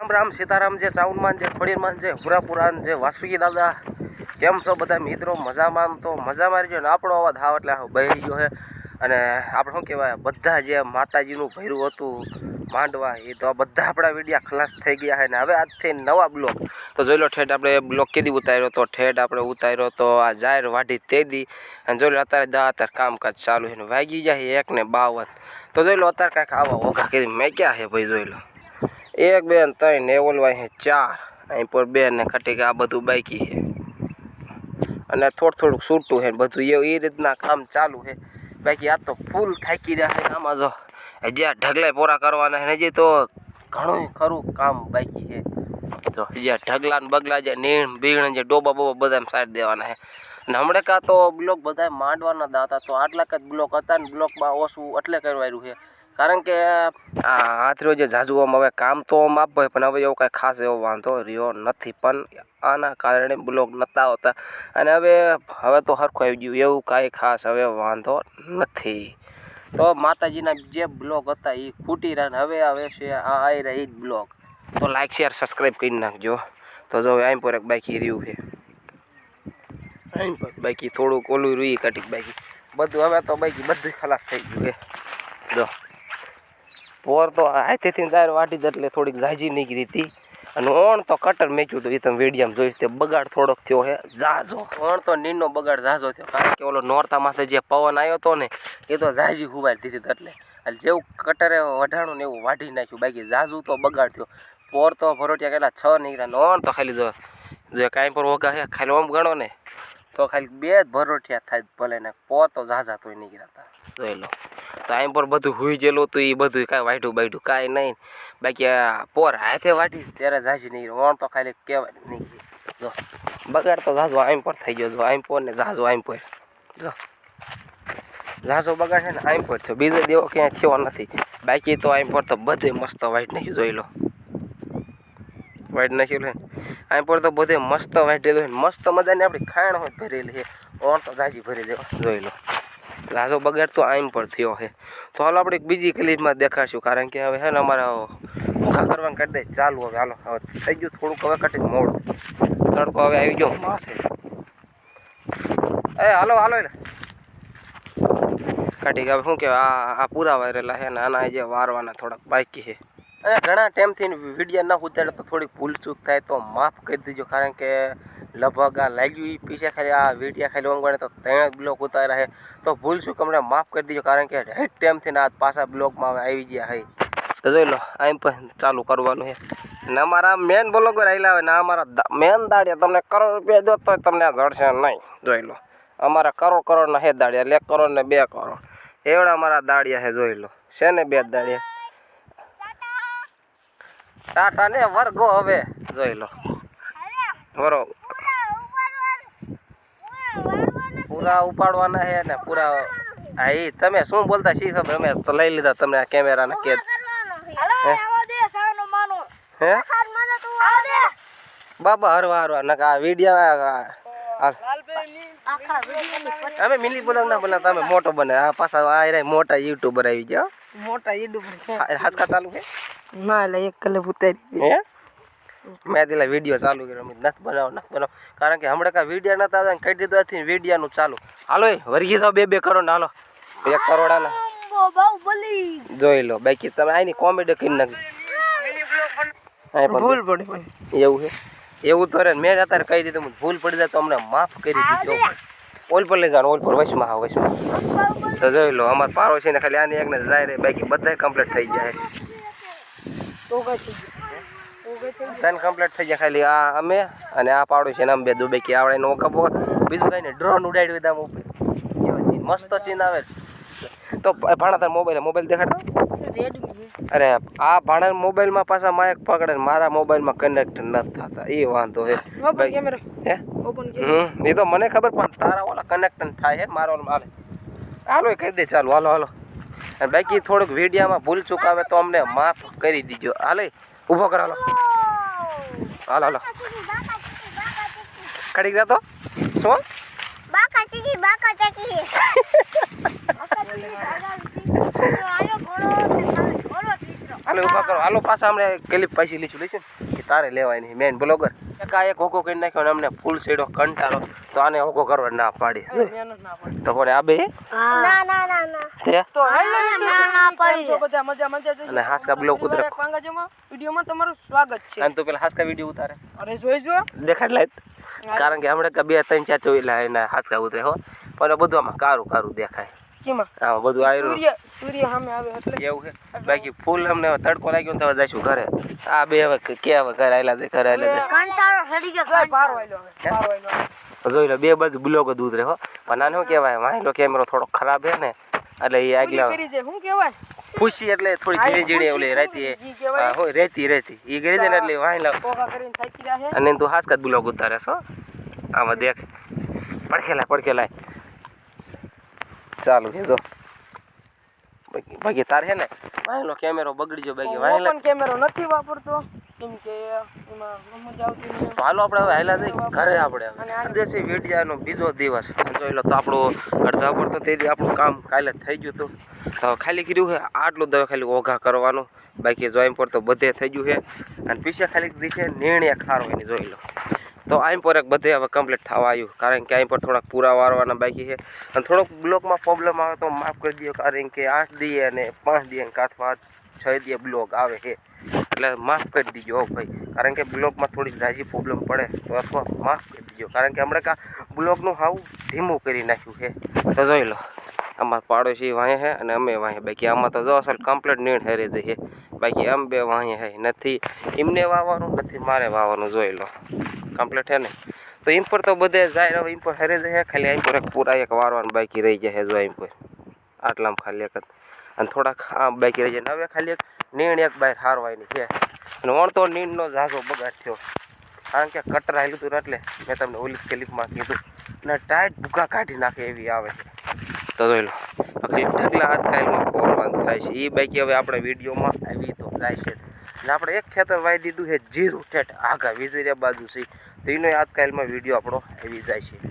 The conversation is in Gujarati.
રામ રામ સીતારામ છે ચાઉનમાન છે ખોડીરમાન છે પુરાપુરાન જે વાસુકી દાદા, કેમ છો બધા મિત્રો? મજામાં? તો મજા મારી ગયો ને આપણો અવાજ હાવ એટલે બહી ગયો છે. અને આપણે શું કહેવાય, બધા જે માતાજીનું ભૈરું હતું માંડવા, એ તો આ બધા આપણા વિડીયા ખલાસ થઈ ગયા છે ને હવે આજથી નવા બ્લોક. તો જોઈ લો ઠેઠ આપણે બ્લોક કીધી ઉતાર્યો તો ઠેઠ આપણે ઉતાર્યો તો આ જાહેર વાઢી તે દી. અને જોઈ લો અત્યારે દા અત્યારે કામકાજ ચાલુ છે ને વાગી જાય એક ને બાવન. તો જોઈ લો અત્યારે કાંઈક આવા ઓઘા કરી મેં ક્યાં છે ભાઈ જોઈ લો. એક, બે ને ત્રણ ને ઓલવાય છે ચાર. અહીં પર બે ને કટી કે આ બધું બાકી છે. અને થોડું થોડુંક છૂટું છે બધું. એ રીતના કામ ચાલુ છે. બાકી આ તો ફૂલ થાકી રહ્યા છે આમાં જો. આ ઢગલા પૂરા કરવાના છે હજી તો ઘણું ખરું કામ બાકી છે. તો જ્યાં ઢગલા ને બગલા જે નીણ બીણ જે ડોબા બોબા બધા સાઈડ દેવાના છે. અને હમણાં કાં તો બ્લોક બધા માંડવાના દાતા. તો આટલા જ બ્લોક હતા ને બ્લોકમાં ઓછું એટલે કરવાયું છે. કારણ કે, આ હાથરો જે જાજુ આમ હવે કામ તો આમ આપે પણ હવે એવો કાંઈ ખાસ એવો વાંધો રહ્યો નથી. પણ આના કારણે બ્લોક નહોતા હોતા અને હવે હવે તો સરખું આવી ગયું. એવું કાંઈ ખાસ હવે વાંધો નથી. તો માતાજીના જે બ્લોગ હતા એ ખૂટી રહ્યા ને હવે આવે છે આ આવી રહ્યા એ જ બ્લોગ. તો લાઈક શેર સબસ્ક્રાઈબ કરી નાખજો. તો જો હવે આમ પર એક બાકી રહ્યું છે. આમ પર બાકી થોડુંક ઓલું રૂઈ કાઢી બાકી. બધું હવે તો બાકી બધું ખલાસ થઈ ગયું છે. જો. પોર તો હાથેથી દાર વાટી જ એટલે થોડીક ઝાજી નીકળી હતી. અને ઓણ તો કટર મેચ્યું હતું એ તમે વેડિયામાં જોઈશ તે બગાડ થોડોક થયો હે, ઝાઝો. ઓણ તો નીનો બગાડ ઝાઝો થયો, કારણ કે ઓલો નોરતા માથે જે પવન આવ્યો હતો ને, એ તો ઝાઝી હુવાઈ દીધી એટલે. એટલે જેવું કટરે વઢાણું ને એવું વાઢી નાખ્યું, બાકી ઝાઝું તો બગાડ થયો. પોર તો ભરોટિયા કેટલા છ નીકળ્યા ઓણ તો ખાલી જો કાંઈ પર વગા છે ખાલી ઓમ ગણો ને. તો ખાલી બે જ ભરોઠિયા થાય ભલે ને પોર તો ઝાઝા તોય નીકળ્યા હતા જોઈ લો. તો આમ પર બધું હુઈ ગયેલું હતું એ બધું કાંઈ વાઢું બાઢું કાંઈ નહીં. બાકી પોર હાથે વાટી ત્યારે ઝાઝી નીકળી ઓણ તો ખાલી કહેવાય નીકળી જો, બગાડ તો ઝાઝો આમ પર થઈ ગયો. જો, આમ પર ને ઝાઝો આમ પર. જો ઝાઝો બગાડ છે ને આમ પર થયો. બીજો દેવો ક્યાંય થયો નથી. બાકી તો આઈમ પર તો બધે મસ્ત વાઈટ નહીં, જોઈ લો. વાઈટ નાખેલું છે. આમ પર તો બધે મસ્ત વાઢેલું છે. મસ્ત મજાની આપણી ખાણ હોય ભરેલી છે. ઓણ તો ઝાઝી ભરી દેવા. જોઈ લો. લાજો બગાડ તો આમ પર થયો છે. તો હાલો આપણે બીજી ક્લિપમાં દેખાડશું. કારણ કે હવે હે ને અમારા ભૂખા કરવાનું કરી દે. ચાલુ હવે હાલો. હવે થઈ ગયું થોડુંક હવે કટી મોડું. તડકો હવે આવી ગયો. માથે. એ હાલો હાલો એટલે કાઢી હવે શું કહેવાય? આ આ પૂરા વાયરેલા છે ને આના જે વારવાના થોડાક બાકી છે. અને ઘણા ટાઈમથી વીડિયો ના ઉતારે તો થોડીક ભૂલ ચૂક થાય તો માફ કરી દેજો. કારણ કે લગભગ આ લાગ્યું એ પીછે ખાલી આ વિડીયા ખાલી ઓંગવાને તો ત્રણ બ્લોક ઉતાર્યા છે. તો ભૂલ ચૂક અમને માફ કરી દેજો. કારણ કે રાઈટ ટાઈમથી આ પાછા બ્લોકમાં આવી ગયા છે. તો જોઈ લો, આમ પણ ચાલુ કરવાનું છે. ને અમારા મેન બ્લોગર આવેલા હોય ને અમારા મેન દાડિયા તમને કરોડ રૂપિયા દો તો તમને જડશે નહીં. જોઈ લો, અમારા કરોડ કરોડના હે દાડિયા. એટલે એક કરોડ ને બે કરોડ. એવડા અમારા દાડિયા છે, જોઈ લો. છે ને બે દાડિયા? ટાટા ને વર્ગો હવે જોઈ લો. બરો પૂરા ઉપાડવાના છે ને પૂરા. હા એ તમે શું બોલતા શી ખબર? અમે તો લઈ લીધા તમને આ કેમેરાના કેદ હે? બાબા હરવા હરવા નકા આ વીડિયો અમે મિલી બોલા ના બોલા તમે મોટો બને. આ પાછા આ રે મોટા યુટ્યુબર આવી ગયા મોટા યુટ્યુબર હાથ ચાલુ છે? ના એટલે એક કલે ઉતારી હે? મેં પેલા વીડિયો ચાલુ કર્યો અમે નથી બનાવો નથી બનાવો. કારણ કે હમણાં કાંઈ વીડિયો નતા હતા ને કહી દીધું નથી વિડીયાનું ચાલુ. હાલો એ વર્ગી તો બે બે કરો ને હાલો. એક કરોડ આના જોઈ લો બાકી તમે આની કોમેડી કરી નાખી ભૂલ પડી પડી એવું છે? એવું તો રે મેં અત્યારે કહી દીધું હું ભૂલ પડી જાય તો અમને માફ કરી દીધો ઓલ પર લઈ જવાનું ઓલ પર વચમાં હા વચમાં તો જોઈ લો અમાર પારો છે ને ખાલી આની એકને જાય રે બાકી બધા કમ્પ્લીટ થઈ જાય. ત્રણ કમ્પ્લીટ થઈ જાય ખાલી આ અમે અને આ પાડો છે ને અમે બે દુબઈ કે આવડે નો કપો. બીજું કઈ ને ડ્રોન ઉડાડ્યું દામ ઉપર. મસ્ત ચીન આવે. તો ભાણા તાર મોબાઈલ મોબાઈલ દેખાડતો અરે આ ભાણા મોબાઈલમાં પાછા માયક પકડે મારા મારા મોબાઈલમાં કનેક્ટ નથી થતા. એ વાંધો હે. ઓપન કેમેરા હે? ઓપન હમ એ તો મને ખબર પણ તારા ઓલા કનેક્ટ થાય છે મારો ઓલા હાલો. એ કહી દે ચાલો હાલો હાલો. અને બાકી થોડુંક વિડીયામાં ભૂલ ચૂક આવે તો અમને માફ કરી દીજો. હાલે ઊભો કર હાલો. હાલો હાલો. કડી ગયા તો? શું? બાકા ચીકી બાકા ચકી હાલો ઊભા કરો. હાલો પાછા અમને ક્લિપ પાછી લીધું. લઈશું કે તારે લેવાય નહીં મેન બ્લોગર. કા એક હોકો કરી નાખ્યો અને અમને ફૂલ સેડો કંટાળો. તો આને હોકો કરવા ના પાડી. મહેનત ના પડે. તો કોને આ બે? ના ના ના ના. તે? તો ના, ના, પડી. તો બધા મજા મજા જશે. અને હાસકા બ્લોગ ઉતરે. પાંગાજોમાં વિડીયોમાં તમારું સ્વાગત છે. અને તું પેલા હાસકા વીડિયો ઉતારે. અરે જોઈજો દેખાડ લાય કારણ કે હમણાં કે બે ત્રણ ચાર ચોઈલા એના હાસકા ઉતરે હો. પણ બધું આમાં કારું કારું દેખાય. કેમાં આમાં બધું આયરું. સૂર્ય સૂર્ય સામે આવે એટલે એવું છે? બાકી ફૂલ અમને તડકો લાગ્યો ને તો જઈશું ઘરે. આ બે હવે કે હવે ઘરે આયલા છે ઘરે આયલા છે. કંટાળો સડી ગયો સાહેબ બહાર વાયલો હવે બાર વાયલો જોઈ લો બે બાજુ બ્લોગ દૂધ રહે હો. પણ આને શું કહેવાય? વાંચલો કેમેરો થોડો ખરાબ છે ને એટલે એ આગલા કરી છે શું કહેવાય? ખુશી એટલે થોડી જીણી ઝીણી ઓલી રહેતી. હોય રહેતી રહેતી. એ કરી જાય એટલે વાંચલા કોકા કરીને થાકી રહ્યા છે. અને તું હાસકા જ બ્લોગ ઉતારે છો આમાં દેખ. પડખેલા પડખેલાય ચાલુ છે જો. બાકી તાર છે ને વાંચલો કેમેરો બગડી ગયો બાકી હું વાંચલા પણ કેમેરો નથી વાપરતો. કેમ કે એમાં મજા આવતી મને. તો હાલો આપણે હવે હાલ્યા જઈ ઘરે આપણે હવે. દેશી વેડિયાનો બીજો દિવસ. જોઈ લો તો આપણું અડધા પર તો તેથી આપણું કામ કાલે જ થઈ ગયું હતું. તો હવે ખાલી કર્યું છે આટલું દવા ખાલી ઓઘા કરવાનું. બાકી જોઈમ પર તો બધે થઈ ગયું છે. અને પીછે ખાલી દીશે નિર્ણય ખારો એની જોઈ લો. તો આઈમ પર એક બધે હવે કમ્પ્લીટ થવા આવ્યું. કારણ કે આઈમ પર થોડાક પૂરા વારવાના બાકી છે. અને થોડોક બ્લોકમાં પ્રોબ્લેમ આવે તો માફ કરી દો કારણ કે આઠ દીએ અને પાંચ દીએ ને કાથવા છ દીએ બ્લોક આવે છે. એટલે માફ કરી દીજો હો ભાઈ. કારણ કે બ્લોગમાં થોડી રાજી પ્રોબ્લેમ પડે તો અથવા માફ કરી દીજો. કારણ કે હમણાં કાં બ્લોગનું હાવ ધીમું કરી નાખ્યું છે. તો જોઈ લો, અમારા પાડોશી વાંહે છે અને અમે વાંહે. બાકી આમાં તો જો અસલ કમ્પ્લીટ નીણ હેરે જઈએ બાકી આમ બે વાંહે છે. નથી, એમને વાવવાનું, નથી મારે વાવવાનું, જોઈ લો. કમ્પ્લીટ હે ને? તો એમ પર તો બધે જાય, હવે એમ પર હરે જાય ખાલી એમ પર એક પૂરા એક વારવાનું બાકી રહી જાય જો એમ પર આટલામાં ખાલી એક અને થોડાક આમ બાકી રહી જાય. હવે ખાલી એક નીણ એક બહાર હારવાની છે. અને વણ તો નીણનો ઝાઝો બગાડ થયો. કારણ કે કટર આવેલું હતું ને એટલે મેં તમને ઓલી ક્લિપમાં કીધું. ને ટાઈટ ભૂકા કાઢી નાખે એવી આવે છે. તો જોઈ લો. ઢગલા હાથ કાયલમાં ફોરવાનું થાય છે. એ બાકી હવે આપણે વિડીયોમાં આવી તો જાય છે આપણે એક ખેતર વાઈ દીધું છે જીરું ઠેઠ. આગા વિજયરા બાજુ છે. તો એનો કાલમાં વીડિયો આપણો આવી જાય છે.